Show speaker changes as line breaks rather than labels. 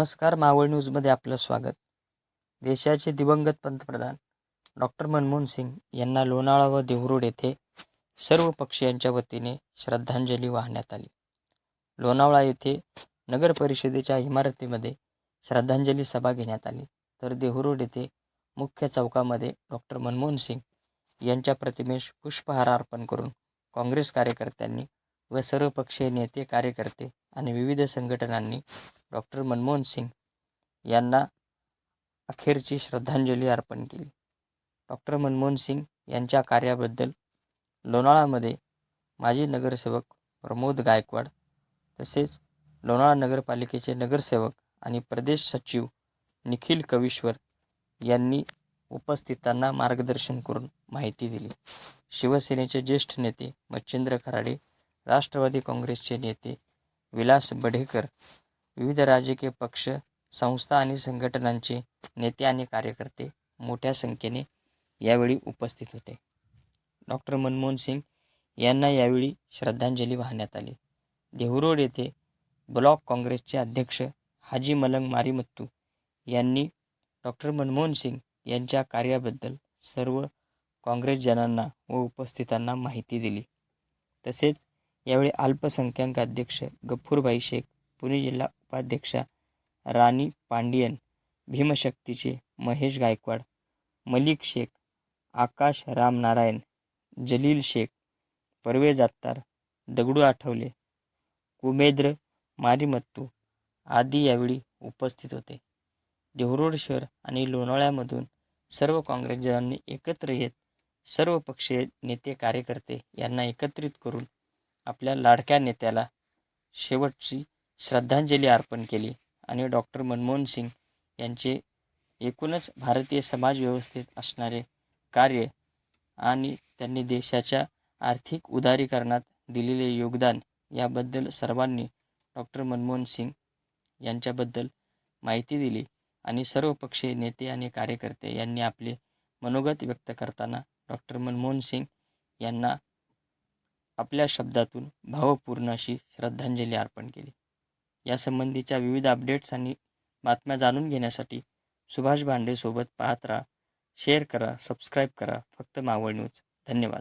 नमस्कार मावळ न्यूजमध्ये आपलं स्वागत. देशाचे दिवंगत पंतप्रधान डॉक्टर मनमोहन सिंग यांना लोणावळा व देहूरोड येथे सर्व पक्षीयांच्या वतीने श्रद्धांजली वाहण्यात आली. लोणावळा येथे नगर परिषदेच्या इमारतीमध्ये श्रद्धांजली सभा घेण्यात आली. तर देहूरोड येथे मुख्य चौकामध्ये डॉक्टर मनमोहन सिंग यांच्या प्रतिमेस पुष्पहार अर्पण करून काँग्रेस कार्यकर्त्यांनी व सर्वपक्षीय नेते कार्यकर्ते आणि विविध संघटनांनी डॉक्टर मनमोहन सिंग यांना अखेरची श्रद्धांजली अर्पण केली. डॉक्टर मनमोहन सिंग यांच्या कार्याबद्दल लोणाळामध्ये माजी नगरसेवक प्रमोद गायकवाड तसेच लोणाळा नगरपालिकेचे नगरसेवक आणि प्रदेश सचिव निखिल कविश्वर यांनी उपस्थितांना मार्गदर्शन करून माहिती दिली. शिवसेनेचे ज्येष्ठ नेते मच्छिंद्र खराडे राष्ट्रवादी काँग्रेसचे नेते विलास बढेकर विविध राजकीय पक्ष संस्था आणि संघटनांचे नेते आणि कार्यकर्ते मोठ्या संख्येने यावेळी उपस्थित होते. डॉक्टर मनमोहन सिंग यांना यावेळी श्रद्धांजली वाहण्यात आली. देहूरोड येथे ब्लॉक काँग्रेसचे अध्यक्ष हाजी मलंग मारीमत्तू यांनी डॉक्टर मनमोहन सिंग यांच्या कार्याबद्दल सर्व काँग्रेसजनांना व उपस्थितांना माहिती दिली. तसेच यावेळी अल्पसंख्याक अध्यक्ष गफूरभाई शेख पुणे जिल्हा उपाध्यक्षा राणी पांडियन भीमशक्तीचे महेश गायकवाड मलिक शेख आकाश रामनारायण जलील शेख परवेज अत्तार दगडू आठवले कुमेद्र मारीमत्तू आदी यावेळी उपस्थित होते. देहरोड शहर आणि लोणावळ्यामधून सर्व काँग्रेसजनांनी एकत्र येत सर्व पक्षीय नेते कार्यकर्ते यांना एकत्रित करून आपल्या लाडक्या नेत्याला शेवटची श्रद्धांजली अर्पण केली आणि डॉक्टर मनमोहन सिंग यांचे एकूणच भारतीय समाजव्यवस्थेत असणारे कार्य आणि त्यांनी देशाच्या आर्थिक उदारीकरणात दिलेले योगदान याबद्दल सर्वांनी डॉक्टर मनमोहन सिंग यांच्याबद्दल माहिती दिली आणि सर्व पक्षीय नेते आणि कार्यकर्ते यांनी आपले मनोगत व्यक्त करताना डॉक्टर मनमोहन सिंग यांना आपल्या शब्दातून भावपूर्ण अशी श्रद्धांजली अर्पण केली. यासंबंधीच्या विविध अपडेट्स आणि बातम्या जाणून घेण्यासाठी सुभाष भांडेसोबत पाहत राहा शेअर करा सबस्क्राईब करा. फक्त मावळ न्यूज धन्यवाद.